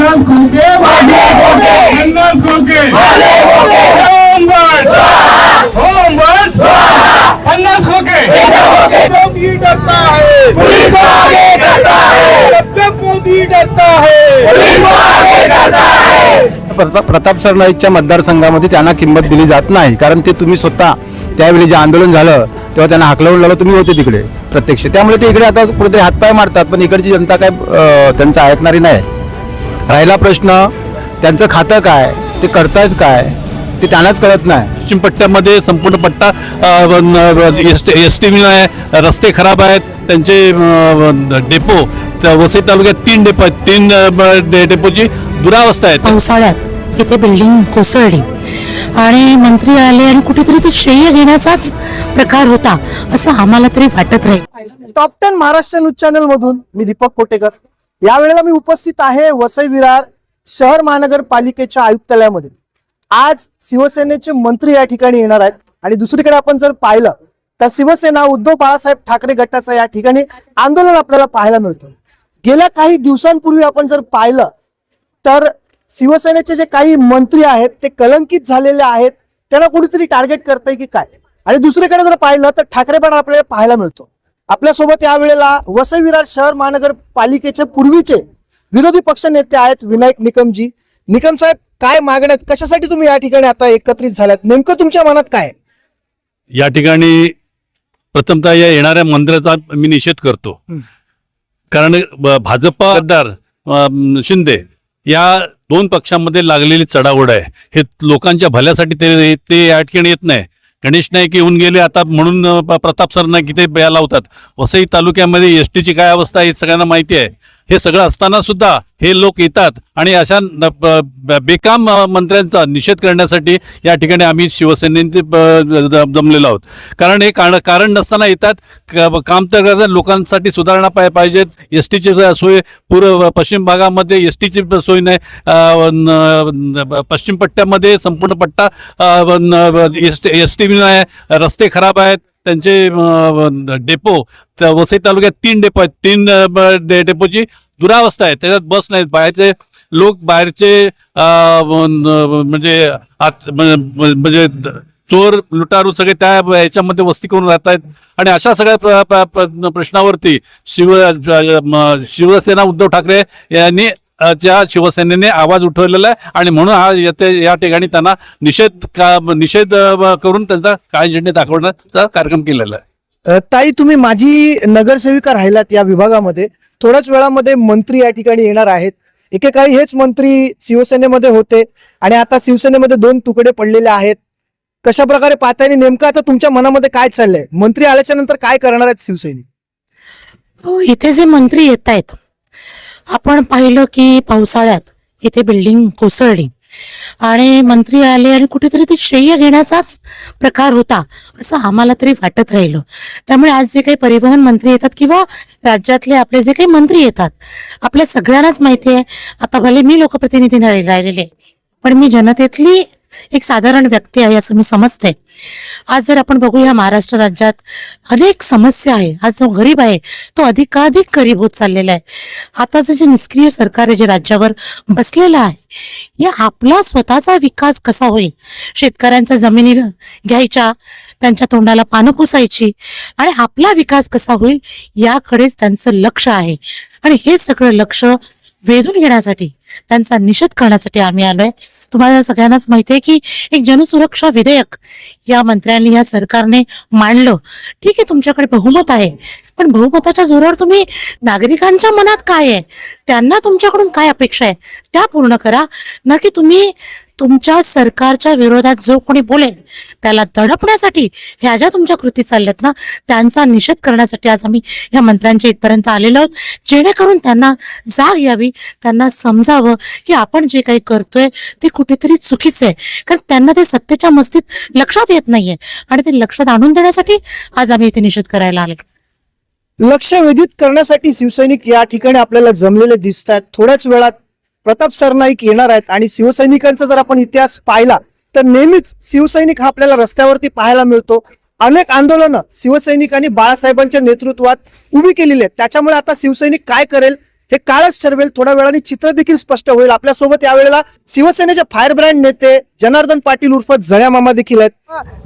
पन्नास खोके पन्नास खोके होम बस. होम बस. पन्नास खोके. मोदी डरता है. पुलिस आगे डरता है. सबसे मोदी डरता है. पुलिस आगे डरता है. प्रताप सरनाईकच्या मतदारसंघामध्ये त्यांना किंमत दिली जात नाही. कारण ते तुम्ही स्वतः त्यावेळी जे आंदोलन झालं तेव्हा त्यांना हाकलवून लावलं तुम्ही होते तिकडे प्रत्यक्ष. त्यामुळे ते इकडे आता कुठेतरी हातपाय मारतात पण इकडची जनता काय त्यांचं ऐकणारी नाही. राहिला प्रश्न त्यांचं खातं काय ते करतायत काय ते त्यांनाच कळत नाही. पश्चिम पट्ट्यामध्ये संपूर्ण पट्टा एस टी आहे रस्ते खराब आहेत त्यांचे डेपो त्या वसई तालुक्यात तीन डेपो आहेत तीन डेपोची दुरावस्था आहे. पावसाळ्यात इथे बिल्डिंग कोसळली. आणि मंत्री आले आणि कुठेतरी ते श्रेय घेण्याचाच प्रकार होता असं आम्हाला तरी वाटत राहील. Top ten Maharashtra news channel मधून मी दीपक कोटेकर. यावेळेला मी उपस्थित आहे वसई विरार शहर महानगरपालिकेच्या आयुक्तालयामध्ये. आज शिवसेनेचे मंत्री या ठिकाणी येणार आहेत. आणि दुसरीकडे आपण जर पाहिलं तर शिवसेना उद्धव बाळासाहेब ठाकरे गटाचं या ठिकाणी आंदोलन आपल्याला पाहायला मिळतं. गेल्या काही दिवसांपूर्वी आपण जर पाहिलं तर शिवसेनेचे जे काही मंत्री आहेत ते कलंकित झालेले आहेत. त्यांना कुठेतरी टार्गेट करताय की काय? आणि दुसरीकडे जर पाहिलं तर ठाकरे पण आपल्याला पाहायला मिळतो. आपल्यासोबत यावेळेला वसई विरार शहर महानगरपालिकेचे पूर्वीचे विरोधी पक्ष नेते आहेत विनायक निकमजी. निकम साहेब काय मागण्यात कशासाठी तुम्ही या ठिकाणी आता एकत्रित झाल्यात? नेमकं तुमच्या मनात काय? या ठिकाणी प्रथमतः या येणाऱ्या मंत्र्याचा मी निषेध करतो. कारण भाजपा अम, शिंदे या दोन पक्षांमध्ये लागलेली चढाओढ आहे. हे लोकांच्या भल्यासाठी ते ते या ठिकाणी येत नाही. गणेश नाईक येऊन गेले आता म्हणून प- प्रताप सर नाईक इथे लावतात? वसई तालुक्यामध्ये एस टीची काय अवस्था आहे हे सगळ्यांना माहिती आहे. हे सगळं असताना सुद्धा हे लोक येतात आणि अशा ब- बेकाम मंत्र्यांचा निषेध करण्यासाठी या ठिकाणी आम्ही शिवसेनेने ज- जमलेलो आहोत. कारण हे कारण कारण नसताना येतात. काम तर करतात. लोकांसाठी सुधारणा पाय पाहिजेत. एस टीची सोय पूर्व पश्चिम भागामध्ये एस टीची सोय नाही. पश्चिम पट्ट्यामध्ये संपूर्ण पट्टा एस टी एस आहे रस्ते खराब आहेत. त्यांचे डेपो वसई तालुक्यात तीन डेपो आहेत. तीन डे- डेपोची दुरावस्था आहे. त्याच्यात बस नाहीत. बाहेरचे लोक बाहेरचे म्हणजे आत- म्हणजे चोर लुटारू सगळे त्या याच्यामध्ये वस्ती करून राहत आहेत आणि अशा सगळ्या प्र- प्र- प्रश्नावरती शिव शिवसेना उद्धव ठाकरे यांनी ज्या शिवसेनेने आवाज उठवलेला आहे. आणि म्हणून हा येथे या ठिकाणी त्यांना निषेध का निषेध करून त्यांचा काळजीने झेंडे दाखवण्याचा कार्यक्रम केलेला आहे. ताई तुम्ही माझी नगरसेविका राहिलात या विभागामध्ये. थोड्याच वेळामध्ये मंत्री या ठिकाणी येणार आहेत. एकेकाळी हेच मंत्री शिवसेनेमध्ये होते आणि आता शिवसेनेमध्ये दोन तुकडे पडलेले आहेत. कशा प्रकारे पाहताय आणि नेमकं आता तुमच्या मनामध्ये काय चाललंय? मंत्री आल्याच्यानंतर काय करणार आहेत शिवसैनिक? हो, इथे जे मंत्री येत आहेत आपण पाहिलं की पावसाळ्यात इथे बिल्डिंग कोसळली. आणि मंत्री आले आणि कुठेतरी ते श्रेय घेण्याचाच प्रकार होता असं आम्हाला तरी वाटत राहिलं. त्यामुळे आज जे काही परिवहन मंत्री येतात किंवा राज्यातले आपले जे काही मंत्री येतात आपल्या सगळ्यांनाच माहिती आहे. आता भले मी लोकप्रतिनिधी राहिलेले पण मी जनतेतली एक साधारण व्यक्ती आहे असं मी समजते. आज जर आपण बघूया महाराष्ट्र राज्यात अनेक समस्या आहे. आज जो गरीब आहे तो अधिकाधिक गरीब होत चाललेला आहे. आताचं जे निष्क्रिय सरकार आहे जे राज्यावर बसलेलं आहे या आपला स्वतःचा विकास कसा होईल? शेतकऱ्यांच्या जमिनी घ्यायच्या त्यांच्या तोंडाला पानं पुसायची आणि आपला विकास कसा होईल याकडेच त्यांचं लक्ष आहे. आणि हे सगळं लक्ष वेधून घेण्यासाठी त्यांचा निषेध करण्यासाठी आम्ही आलोय. तुम्हाला सगळ्यांनाच माहिती आहे की एक जनसुरक्षा विधेयक या मंत्र्यांनी या सरकारने मांडलं. ठीक आहे तुमच्याकडे बहुमत आहे. पण बहुमताच्या जोरावर तुम्ही नागरिकांच्या मनात काय आहे? त्यांना तुमच्याकडून काय अपेक्षा आहे? त्या पूर्ण करा. ना की तुम्ही तुमच्या सरकारच्या विरोधात जो कोणी बोलेल त्याला दडपण्यासाठी ह्या ज्या तुमच्या कृती चालल्यात ना त्यांचा निषेध करण्यासाठी आज आम्ही ह्या मंत्र्यांच्या इथपर्यंत आलेलो आहोत. जेणेकरून त्यांना जाग यावी त्यांना समजावं की आपण जे काही करतोय ते कुठेतरी चुकीचं आहे. कारण त्यांना ते सत्तेच्या मस्तीत लक्षात येत नाहीये. आणि ते लक्षात आणून देण्यासाठी आज आम्ही इथे निषेध करायला आलो लक्ष वेधित करण्यासाठी शिवसैनिक या ठिकाणी आपल्याला जमलेले दिसत आहेत थोड्याच वेळात प्रताप सरनाईक येणार आहेत आणि शिवसैनिकांचा जर आपण इतिहास पाहिला तर नेहमीच शिवसैनिक हा आपल्याला रस्त्यावरती पाहायला मिळतो. अनेक आंदोलनं शिवसैनिकांनी बाळासाहेबांच्या नेतृत्वात उभी केलेली आहेत. त्याच्यामुळे आता शिवसैनिक काय करेल हे काळच ठरवेल. थोड्या वेळाने चित्र देखील स्पष्ट होईल. आपल्यासोबत यावेळेला शिवसेनेचे फायर ब्रँड नेते जनार्दन पाटील उर्फ जळ्या मामा देखील आहेत.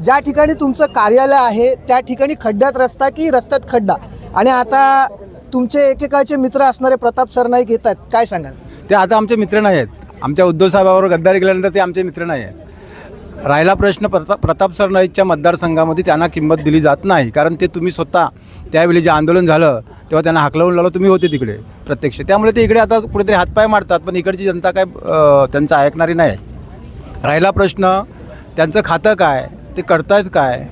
ज्या ठिकाणी तुमचं कार्यालय आहे त्या ठिकाणी खड्ड्यात रस्ता की रस्त्यात खड्डा? आणि आता तुमचे एकेकाचे मित्र असणारे प्रताप सरनाईक येत आहेत. काय सांगाल? ते आता आमचे मित्र नाही आहेत. आमच्या उद्धव साहेबाबरोबर गद्दारी केल्यानंतर ते आमचे मित्र नाही आहेत. राहिला प्रश्न प्रताप प्रताप सरनाईकच्या मतदारसंघामध्ये त्यांना किंमत दिली जात नाही. कारण ते तुम्ही स्वतः त्यावेळी जे आंदोलन झालं तेव्हा त्यांना हाकलवून लावलं तुम्ही होते तिकडे प्रत्यक्ष. त्यामुळे ते इकडे आता कुठेतरी हातपाय मारतात पण इकडची जनता काय त्यांचं ऐकणारी नाही. राहिला प्रश्न त्यांचं खातं काय ते करतायत काय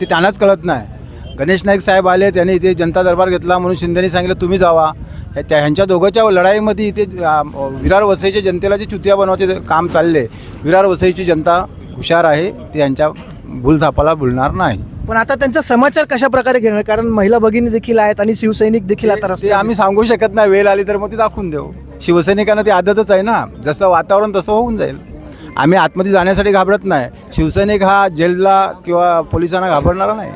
ते त्यांनाच कळत नाही. गणेश नाईक साहेब आले त्यांनी इथे जनता दरबार घेतला म्हणून शिंदेनी सांगितलं तुम्ही जावा. ह्याच्या ह्यांच्या दोघांच्या लढाईमध्ये इथे विरार वसईच्या जनतेला जे चुतिया बनवायचे काम चालले. विरार वसईची जनता हुशार आहे ती यांच्या भूलथापाला भुलणार नाही. पण आता त्यांचा समाचार कशा प्रकारे घेणार? कारण महिला भगिनी देखील आहेत आणि शिवसैनिक देखील आता रस्ते आम्ही सांगू शकत नाही वेळ आली तर मग ती दाखवून देऊ. शिवसैनिकांना ती आदतच आहे ना जसं वातावरण तसं होऊन जाईल. आम्ही आतमध्ये जाण्यासाठी घाबरत नाही. शिवसैनिक हा जेलला किंवा पोलिसांना घाबरणारा नाही.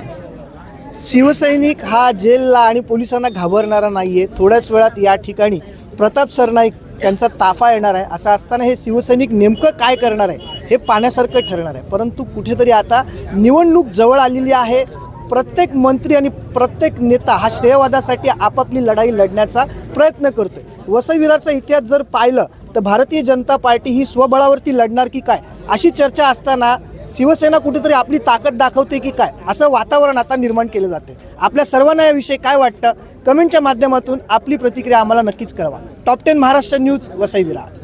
शिवसैनिक हा जेलला आणि पोलिसांना घाबरणारा नाही आहे थोड्याच वेळात या ठिकाणी प्रताप सरनाईक त्यांचा ताफा येणार आहे. असं असताना हे शिवसैनिक नेमकं काय करणार आहे हे पाण्यासारखं ठरणार आहे. परंतु कुठेतरी आता निवडणूक जवळ आलेली आहे. प्रत्येक मंत्री आणि प्रत्येक नेता हा श्रेयवादासाठी आपापली लढाई लढण्याचा प्रयत्न करतोय. वसई इतिहास जर पाहिलं तर भारतीय जनता पार्टी ही स्वबळावरती लढणार की काय? अशी चर्चा असताना शिवसेना कुठेतरी आपली ताकद दाखवते की काय? असं वातावरण आता निर्माण केलं जाते आपल्या सर्वांना याविषयी काय वाटतं? कमेंटच्या माध्यमातून आपली प्रतिक्रिया आम्हाला नक्कीच कळवा. Top ten Maharashtra news Vasai Virat.